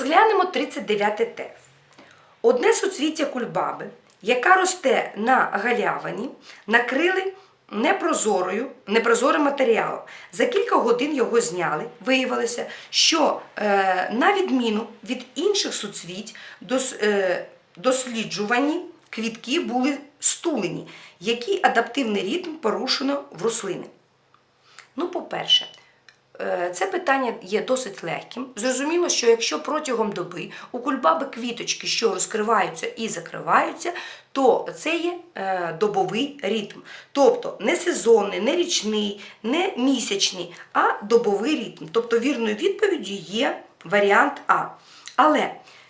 Розглянемо 39 тест. Одне суцвіття кульбаби, яка росте на галявині, накрили непрозорою, непрозорим матеріалом. За кілька годин його зняли. Виявилося, що е, на відміну від інших суцвіть дос, е, досліджувані квітки були стулені, який адаптивний ритм порушено в рослини. Ну, по-перше, це питання є досить легким. Зрозуміло, що якщо протягом доби у кульбаби квіточки, що розкриваються і закриваються, то це є е, добовий ритм. Тобто не сезонний, не річний, не місячний, а добовий ритм. Тобто вірною відповіддю є варіант А. Але Е,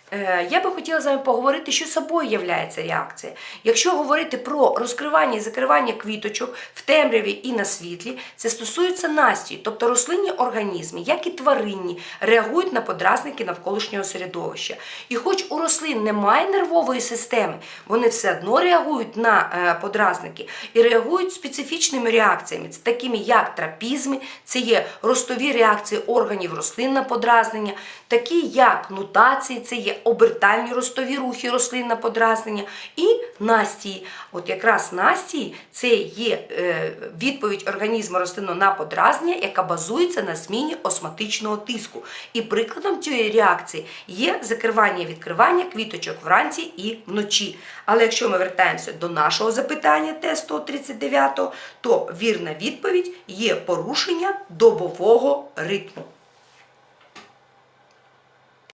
Я би хотіла з вами поговорити, що собою являється реакція. Якщо говорити про розкривання і закривання квіточок в темряві і на світлі, це стосується настії, тобто рослинні організми, як і тваринні, реагують на подразники навколишнього середовища. І хоч у рослин немає нервової системи, вони все одно реагують на е, подразники і реагують специфічними реакціями, такими як трапізми, це є ростові реакції органів рослин на подразнення, такі як нутації, це є обертальні ростові рухи рослин на подразнення, і настії. От якраз настії це є е, відповідь організму рослину на подразнення, яка базується на зміні осматичного тиску. І прикладом цієї реакції є закривання і відкривання квіточок вранці і вночі. Але якщо ми вертаємося до нашого запитання Т-139, то вірна відповідь є порушення добового ритму.